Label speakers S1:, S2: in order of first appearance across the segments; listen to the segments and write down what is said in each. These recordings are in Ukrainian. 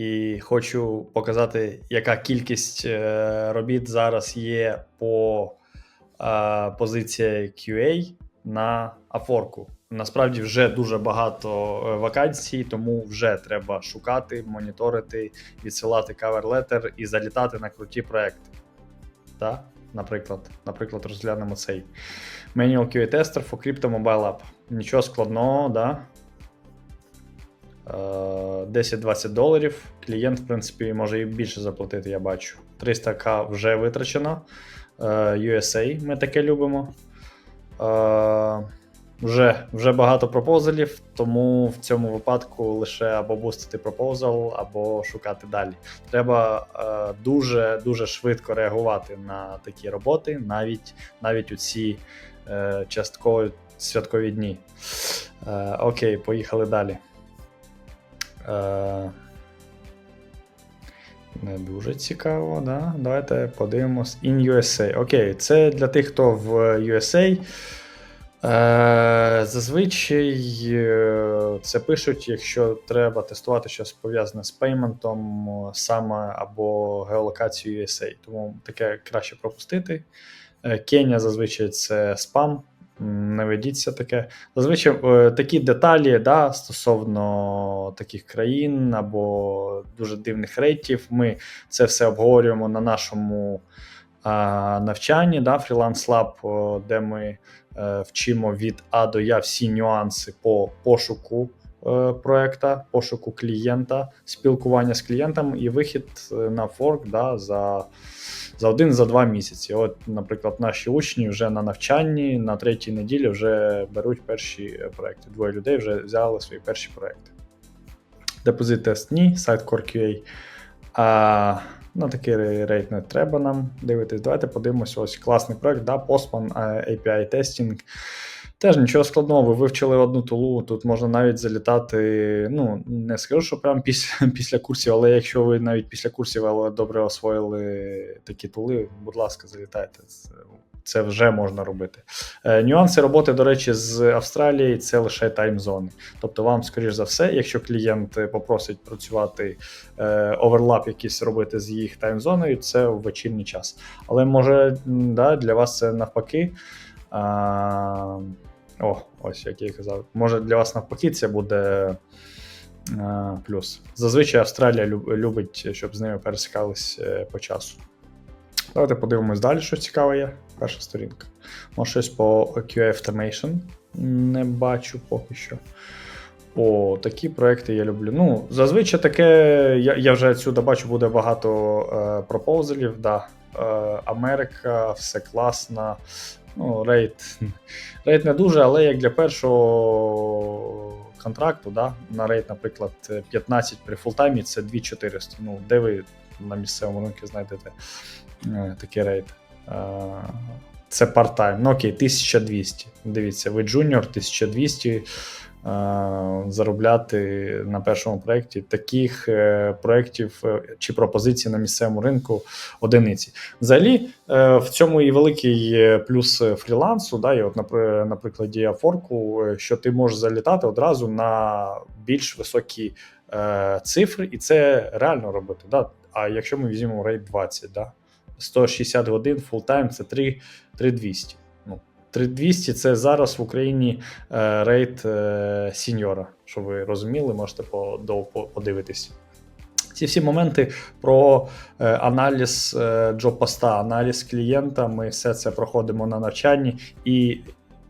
S1: І хочу показати, яка кількість е, робіт зараз є по е, позиції QA на Upwork. Насправді вже дуже багато е, вакансій, тому вже треба шукати, моніторити, відсилати кавер-летер і залітати на круті проекти. Так? Наприклад, наприклад, розглянемо цей Manual QA Tester for Crypto Mobile App. Нічого складного, да? Е, 10-20 доларів. Клієнт, в принципі, може і більше заплатити, я бачу. 300к вже витрачено. Е, USA ми таке любимо. Е, вже, вже багато пропозалів, тому в цьому випадку лише або бустити пропозал, або шукати далі. Треба е, дуже дуже швидко реагувати на такі роботи, навіть навіть у ці е, часткові святкові дні. Е, окей, поїхали далі. Е, не дуже цікаво, да? Давайте подивимось. In USA. Окей, це для тих, хто в USA. Е, зазвичай е, це пишуть, якщо треба тестувати щось пов'язане з пейментом саме або геолокацією USA. Тому таке краще пропустити. Кенія зазвичай це спам. М, Не ведіться таке. Зазвичай е, такі деталі да, стосовно таких країн або дуже дивних рейтів. Ми це все обговорюємо на нашому навчанні, да, Freelance Lab, де ми е, вчимо від А до Я всі нюанси по пошуку е, проекта, пошуку клієнта, спілкування з клієнтом і вихід на форк да, за, за один за два місяці. От, наприклад, наші учні вже на навчанні на третій неділі вже беруть перші е, проекти. Двоє людей вже взяли свої перші проекти. Депозит тест ні, сайт CoreQA. А на такий рейд не треба нам дивитись. Давайте подивимося. Ось класний проект, да, Postman е, API Testing. Теж нічого складного, ви вивчили одну тулу. Тут можна навіть залітати. Ну, не скажу, що прямо після, після курсів, але якщо ви навіть після курсів але добре освоїли такі тули, будь ласка, залітайте. Це, вже можна робити. Е, нюанси роботи, до речі, з Австралії це лише таймзони. Тобто, вам, скоріш за все, якщо клієнт е, попросить працювати е, оверлап якийсь робити з їх таймзоною, це в вечірній час. Але може да, для вас це навпаки. А, о, ось як я і казав. Може для вас навпаки це буде а, плюс. Зазвичай Австралія люб- любить, щоб з ними пересікались е, по часу. Давайте подивимось далі, що цікаве є. Перша сторінка. Може щось по QA Automation. Не бачу поки що. О, такі проекти я люблю. Ну, зазвичай таке, я, я вже отсюди бачу, буде багато е, пропозалів. Да. Е, Америка, все класно. Ну, рейд. Рейд не дуже, але як для першого контракту, да, на рейд, наприклад, 15 при фултаймі це 2400. Ну, де ви на місцевому ринку знайдете е, такий рейд? Е, це парт-тайм. Ну окей, 1200. Дивіться, ви джуніор 1200 е, заробляти на першому проєкті. Таких е, проєктів е, чи пропозицій на місцевому ринку одиниці. Взагалі, е, в цьому і великий е, плюс е, фрілансу, да, і от на, при- на прикладі Афорку, е, що ти можеш залітати одразу на більш високі е, цифри, і це реально робити. Да? А якщо ми візьмемо рейд 20, да? 160 годин фултайм це 3, 3200. Ну, 3200 це зараз в Україні е, рейд е, сіньора. Щоб ви розуміли, можете подивитись. Ці всі моменти про е, аналіз джоб-поста, аналіз клієнта. Ми все це проходимо на навчанні, і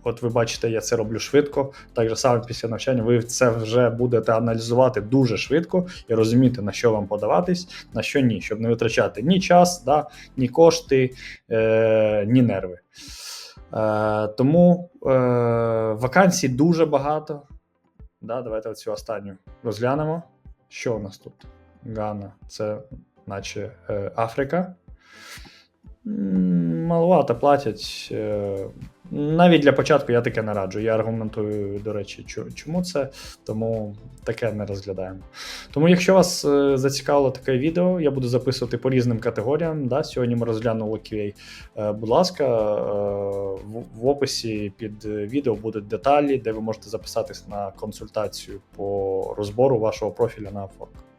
S1: от ви бачите, я це роблю швидко. Так же саме після навчання ви це вже будете аналізувати дуже швидко і розуміти, на що вам подаватись, на що ні, щоб не витрачати ні час, да, ні кошти, е, ні нерви. Е, тому е, вакансій дуже багато. Да, давайте цю останню розглянемо. Що у нас тут? Гана, це наче е, Африка. Маловато платять. Е, навіть для початку я таке не. Я аргументую, до речі, чому це, тому таке не розглядаємо. Тому, якщо вас е, зацікавило таке відео, я буду записувати по різним категоріям. Да? Сьогодні ми розглянули QA. Е, будь ласка, е, в описі під відео будуть деталі, де ви можете записатись на консультацію по розбору вашого профіля на Upwork.